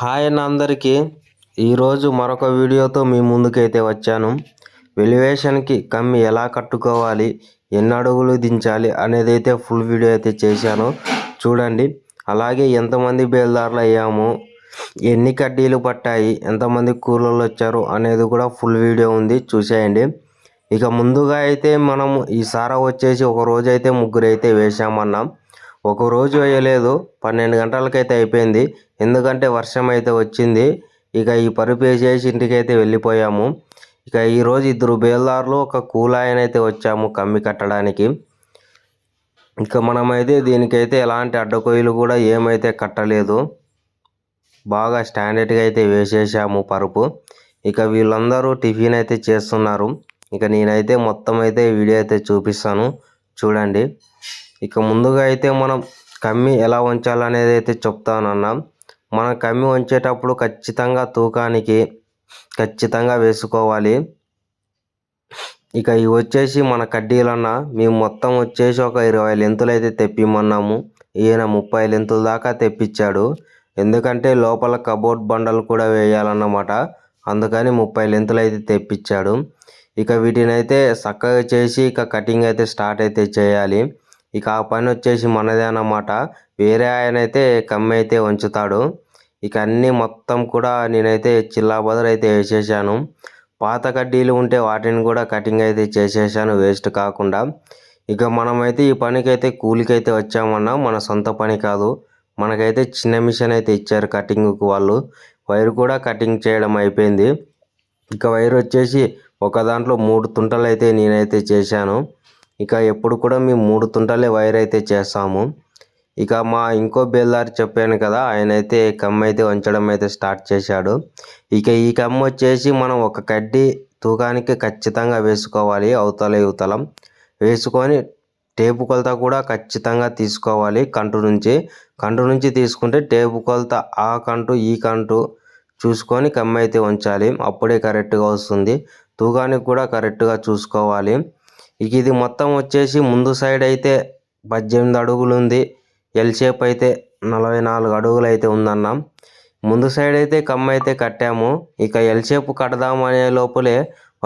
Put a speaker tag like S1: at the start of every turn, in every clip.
S1: Hi అన్న అందరికీ. ఈరోజు మరొక వీడియోతో మీ ముందుకైతే వచ్చాను. వెలివేషన్కి కమ్మి ఎలా కట్టుకోవాలి ఎన్ని అడుగులు దించాలి అనేది అయితే ఫుల్ వీడియో అయితే చేశాను. చూడండి అలాగే ఎంతమంది బేల్దారులు అయ్యాము ఎన్ని కడ్డీలు పట్టాయి ఎంతమంది కూలోళ్ళు వచ్చారు అనేది కూడా ఫుల్ వీడియో ఉంది చూసేయండి. ఇక ముందుగా అయితే మనం ఈ సారా వచ్చేసి ఒక రోజైతే ముగ్గురైతే ముగ్గురు అయితే వేసామన్నాం ఒక రోజు వేయలేదు పన్నెండు గంటలకైతే అయిపోయింది. ఎందుకంటే వర్షం అయితే వచ్చింది ఇక ఈ పరుపు వేసేసి ఇంటికైతే వెళ్ళిపోయాము. ఇక ఈరోజు ఇద్దరు బేల్దారులు ఒక కూలాయన అయితే వచ్చాము కమ్మి కట్టడానికి. ఇక మనమైతే దీనికైతే ఎలాంటి అడ్డకొయ్యలు కూడా ఏమైతే కట్టలేదు. బాగా స్టాండర్డ్గా అయితే వేసేసాము పరుపు. ఇక వీళ్ళందరూ టిఫిన్ అయితే చేస్తున్నారు. ఇక నేనైతే మొత్తం అయితే వీడియో అయితే చూపిస్తాను. చూడండి. ఇక ముందుగా అయితే మనం కమ్మి ఎలా ఉంచాలనేది అయితే చెప్తానన్నా. మనం కమ్మి ఉంచేటప్పుడు ఖచ్చితంగా తూకానికి ఖచ్చితంగా వేసుకోవాలి. ఇక ఇవి వచ్చేసి మన కడ్డీలన్నా. మేము మొత్తం వచ్చేసి ఒక ఇరవై లెంతులు అయితే తెప్పిమన్నాము. ఈయన ముప్పై లెంతుల దాకా తెప్పించాడు. ఎందుకంటే లోపల కబోర్డ్ బండలు కూడా వేయాలన్నమాట. అందుకని ముప్పై లెంతులు అయితే తెప్పించాడు. ఇక వీటిని అయితే చక్కగా చేసి ఇక కటింగ్ అయితే స్టార్ట్ అయితే చేయాలి. ఇక ఆ పని వచ్చేసి మనదే అన్నమాట వేరే ఆయన అయితే కమ్మి అయితే ఉంచుతాడు ఇక అన్నీ మొత్తం కూడా నేనైతే చిల్లాబదలు అయితే వేసేసాను. పాత కడ్డీలు ఉంటే వాటిని కూడా కటింగ్ అయితే చేసేసాను వేస్ట్ కాకుండా. ఇక మనమైతే ఈ పనికి అయితే వచ్చామన్నా మన సొంత పని కాదు. మనకైతే చిన్న మిషన్ అయితే ఇచ్చారు కటింగ్కి వాళ్ళు. వైర్ కూడా కటింగ్ చేయడం అయిపోయింది. ఇక వైర్ వచ్చేసి ఒక దాంట్లో మూడు తుంటలు అయితే నేనైతే చేశాను. ఇక ఎప్పుడు కూడా మేము మూడు తుంటలే వైర్ అయితే చేస్తాము. ఇక మా ఇంకో బేల్దారి చెప్పాను కదా ఆయన అయితే కమ్మ అయితే వంచడం అయితే స్టార్ట్ చేశాడు. ఇక ఈ కమ్మ వచ్చేసి మనం ఒక కడ్డీ తూకానికి ఖచ్చితంగా వేసుకోవాలి అవతల యువతలం వేసుకొని టేపు కొలత కూడా ఖచ్చితంగా తీసుకోవాలి కంటు నుంచి. కంటు నుంచి తీసుకుంటే టేపు కొలత ఆ కంటు ఈ కంటు చూసుకొని కమ్మ అయితే ఉంచాలి అప్పుడే కరెక్ట్గా వస్తుంది. తూకానికి కూడా కరెక్ట్గా చూసుకోవాలి. ఇక ఇది మొత్తం వచ్చేసి ముందు సైడ్ అయితే పద్దెనిమిది అడుగులు ఉంది. ఎల్ షేప్ అయితే నలభై నాలుగు అడుగులు అయితే ఉందన్నాం. ముందు సైడ్ అయితే కమ్మ అయితే కట్టాము. ఇక ఎల్ షేప్ కడదాము అనే లోపలే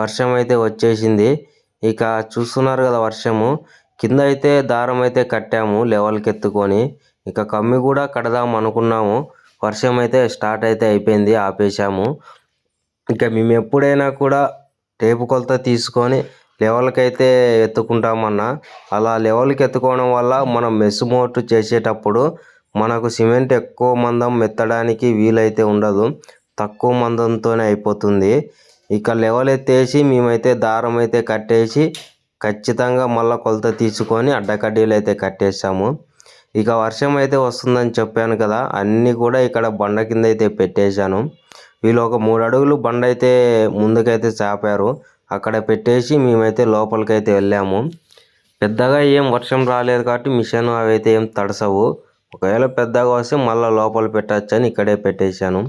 S1: వర్షం అయితే వచ్చేసింది. ఇక చూస్తున్నారు కదా వర్షము. కింద అయితే దారం అయితే కట్టాము లెవెల్కి ఎత్తుకొని. ఇక కమ్మి కూడా కడదాం అనుకున్నాము. వర్షం అయితే స్టార్ట్ అయితే అయిపోయింది ఆపేసాము ఇక మేము ఎప్పుడైనా కూడా టేపు కొలత తీసుకొని లెవెల్కి అయితే ఎత్తుకుంటామన్నా అలా లెవెల్కి ఎత్తుకోవడం వల్ల మనం మెస్ మోటు చేసేటప్పుడు మనకు సిమెంట్ ఎక్కువ మందం మెత్తడానికి వీలైతే ఉండదు. తక్కువ మందంతోనే అయిపోతుంది. ఇక లెవెల్ ఎత్తేసి మేమైతే దారం అయితే కట్టేసి ఖచ్చితంగా మళ్ళీ కొలత తీసుకొని అడ్డకడ్డీలు అయితే కట్టేసాము ఇక వర్షం అయితే వస్తుందని చెప్పాను కదా అన్నీ కూడా ఇక్కడ బండ కింద అయితే పెట్టేశాను. వీళ్ళు ఒక మూడు అడుగులు బండ అయితే ముందుకైతే చాపారు. అక్కడ పెట్టేసి మేమైతే లోపలికైతే వెళ్ళాము. పెద్దగా ఏం వర్షం రాలేదు కాబట్టి మిషన్ అవి అయితే ఏం తడసవు. ఒకవేళ పెద్దగా వస్తే మళ్ళీ లోపల పెట్టచ్చు అని ఇక్కడే పెట్టేశాను.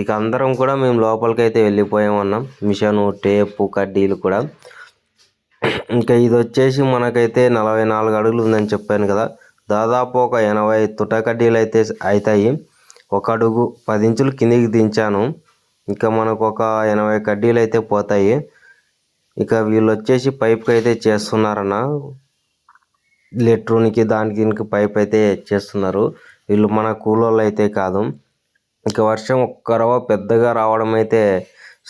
S1: ఇక అందరం కూడా మేము లోపలికైతే వెళ్ళిపోయామన్నాం. మిషను టేపు కడ్డీలు కూడా. ఇంకా ఇది వచ్చేసి మనకైతే నలభై నాలుగు అడుగులు ఉందని చెప్పాను కదా. దాదాపు ఒక ఎనభై తుట కడ్డీలు అయితే అవుతాయి ఒక అడుగు పది ఇంచులు కిందికి దించాను. ఇంకా మనకు ఒక ఎనభై కడ్డీలు అయితే పోతాయి. ఇక వీళ్ళు వచ్చేసి పైప్కి అయితే చేస్తున్నారన్న. లెట్రోనికి దానికి దీనికి పైప్ అయితే చేస్తున్నారు. వీళ్ళు మన కూలోళ్ళు అయితే కాదు. ఇక వర్షం ఒక్క రవ్వ పెద్దగా రావడం అయితే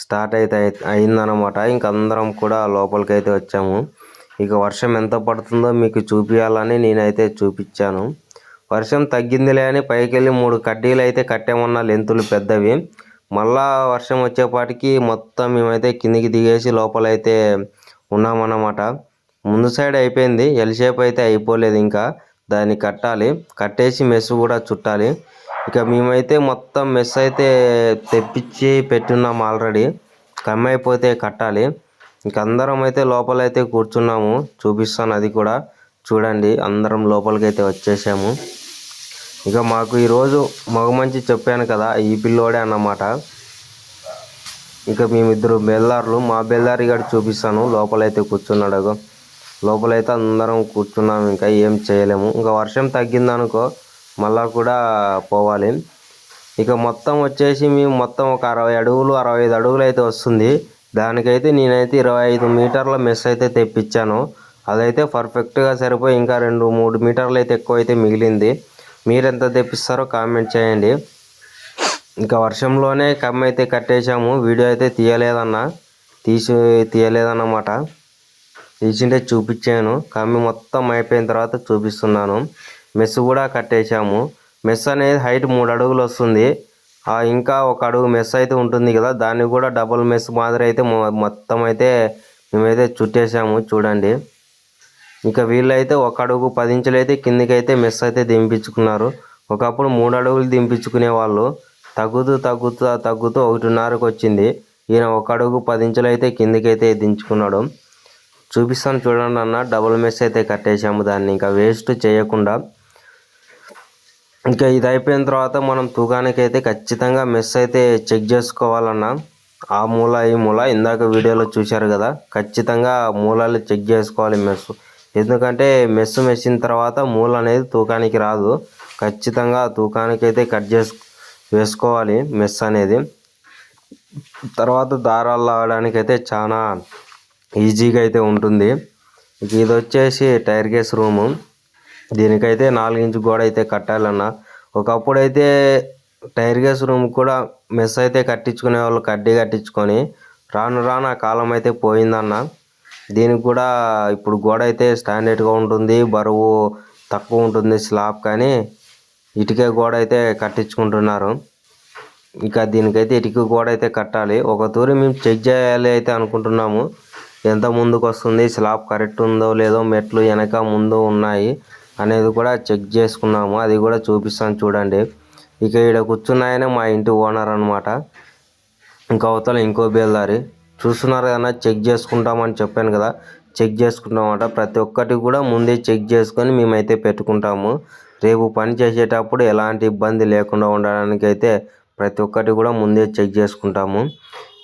S1: స్టార్ట్ అయితే అయిందనమాట ఇంక అందరం కూడా లోపలికి అయితే వచ్చాము. ఇక వర్షం ఎంత పడుతుందో మీకు చూపించాలని నేనైతే చూపించాను వర్షం తగ్గిందిలే అని పైకి వెళ్ళి మూడు కడ్డీలు అయితే కట్టామన్న లెంతులు పెద్దవి. మళ్ళా వర్షం వచ్చేపాటికి మొత్తం మేమైతే కిందికి దిగేసి లోపలైతే ఉన్నామన్నమాట. ముందు సైడ్ అయిపోయింది. ఎల్ షేప్ అయితే అయిపోలేదు ఇంకా. దాన్ని కట్టాలి. కట్టేసి మెస్ కూడా చుట్టాలి. ఇక మేమైతే మొత్తం మెస్ అయితే తెప్పించి పెట్టున్నాం ఆల్రెడీ. కమ్మి అయిపోతే కట్టాలి. ఇంక అందరం అయితే లోపలైతే కూర్చున్నాము. చూపిస్తాను అది కూడా. చూడండి. అందరం లోపలికి అయితే వచ్చేసాము. ఇక మాకు ఈరోజు మగ మంచి చెప్పాను కదా ఈ పిల్లోడే అన్నమాట. ఇక మేమిద్దరు బెల్లార్లు మా బెల్లారి గారు చూపిస్తాను లోపలైతే కూర్చున్నాడు లోపలైతే అందరం కూర్చున్నాం ఇంకా ఏం చేయలేము. ఇంకా వర్షం తగ్గిందనుకో మళ్ళా కూడా పోవాలి. ఇక మొత్తం వచ్చేసి మేము మొత్తం ఒక అరవై అడుగులు అరవై ఐదు అడుగులు అయితే వస్తుంది. దానికైతే నేనైతే ఇరవై ఐదు మీటర్ల మెస్ అయితే తెప్పించాను. అదైతే పర్ఫెక్ట్గా సరిపోయి ఇంకా రెండు మూడు మీటర్లు అయితే ఎక్కువ అయితే మిగిలింది. మీరెంత తెప్పిస్తారో కామెంట్ చేయండి. ఇంకా వర్షంలోనే కమ్మ అయితే కట్టేశాము. వీడియో అయితే తీయలేదన్న. తీసి తీయలేదన్నమాట. తీసింటే చూపించాను. కమ్మి మొత్తం అయిపోయిన తర్వాత చూపిస్తున్నాను. మెస్ కూడా కట్టేశాము. మెస్ అనేది హైట్ మూడు అడుగులు వస్తుంది. ఆ ఇంకా ఒక అడుగు మెస్ అయితే ఉంటుంది కదా దాన్ని కూడా డబుల్ మెస్ మాదిరి అయితే మొత్తం అయితే మేమైతే చుట్టేసాము చూడండి. ఇంకా వీళ్ళైతే ఒక అడుగు పది ఇంచులు అయితే అయితే మెస్ అయితే దింపించుకున్నారు. ఒకప్పుడు మూడు అడుగులు దింపించుకునే వాళ్ళు తగ్గుతూ తగ్గుతూ తగ్గుతూ ఒకటిన్నరకు వచ్చింది. ఈయన ఒక అడుగు పది ఇంచులు అయితే కిందికైతే అయితే దించుకున్నాడు. చూపిస్తాను చూడండి అన్న డబుల్ మెస్ అయితే కట్టేసాము దాన్ని. ఇంకా వేస్ట్ చేయకుండా. ఇంకా ఇది అయిపోయిన తర్వాత మనం తూకానికి అయితే ఖచ్చితంగా మెస్ అయితే చెక్ చేసుకోవాలన్న. ఆ మూల ఈ మూల ఇందాక వీడియోలో చూశారు కదా ఖచ్చితంగా మూలాలు చెక్ చేసుకోవాలి మెస్. ఎందుకంటే మెస్ మెసిన తర్వాత మూల అనేది తూకానికి రాదు. ఖచ్చితంగా తూకానికి అయితే కట్ చేసు వేసుకోవాలి మెస్ అనేది. తర్వాత దారాలు లాగడానికి అయితే చాలా ఈజీగా అయితే ఉంటుంది. ఇది వచ్చేసి టైర్ కేస్ రూము. దీనికైతే నాలుగించు గోడ అయితే కట్టాలన్న. ఒకప్పుడు అయితే టైర్ కేస్ రూమ్ కూడా మెస్ అయితే కట్టించుకునే వాళ్ళు కడ్డీ కట్టించుకొని రాను రాను ఆ కాలం అయితే పోయిందన్న. దీనికి కూడా ఇప్పుడు గోడ అయితే స్టాండర్డ్గా ఉంటుంది బరువు తక్కువ ఉంటుంది స్లాబ్ కానీ ఇటుకే గోడ అయితే కట్టించుకుంటున్నారు. ఇంకా దీనికైతే ఇటుక గోడ అయితే కట్టాలి. ఒక తూరి మేము చెక్ చేయాలి అయితే అనుకుంటున్నాము. ఎంత ముందుకు వస్తుంది స్లాబ్ కరెక్ట్ ఉందో లేదో మెట్లు వెనక ముందు ఉన్నాయి అనేది కూడా చెక్ చేసుకున్నాము. అది కూడా చూపిస్తాను చూడండి. ఇక ఇక్కడ కూర్చున్నాయనే మా ఇంటి ఓనర్ అనమాట ఇంకా అవతల ఇంకో బేల్దారి. చూస్తున్నారు కదా చెక్ చేసుకుంటామని చెప్పాను కదా. చెక్ చేసుకుంటామట ప్రతి ఒక్కటి కూడా ముందే చెక్ చేసుకొని మేమైతే పెట్టుకుంటాము. రేపు పని చేసేటప్పుడు ఎలాంటి ఇబ్బంది లేకుండా ఉండడానికి అయితే ప్రతి ఒక్కటి కూడా ముందే చెక్ చేసుకుంటాము.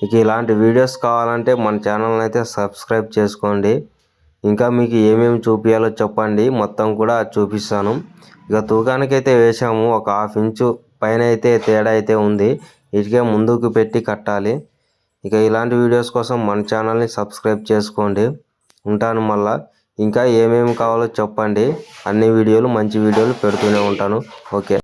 S1: ఇక ఇలాంటి వీడియోస్ కావాలంటే మన ఛానల్ని అయితే సబ్స్క్రైబ్ చేసుకోండి. ఇంకా మీకు ఏమేమి చూపించాలో చెప్పండి. మొత్తం కూడా చూపిస్తాను. ఇక తూకానికైతే వేసాము ఒక హాఫ్ ఇంచు పైన అయితే తేడా అయితే ఉంది. ఇటుకే ముందుకు పెట్టి కట్టాలి. ఇక ఇలాంటి వీడియోస్ కోసం మన ఛానల్ని సబ్స్క్రైబ్ చేసుకోండి. ఉంటాను మళ్ళా. ఇంకా ఏమేమి కావాలో చెప్పండి. అన్ని వీడియోలు మంచి వీడియోలు పెడుతూనే ఉంటాను. ఓకే.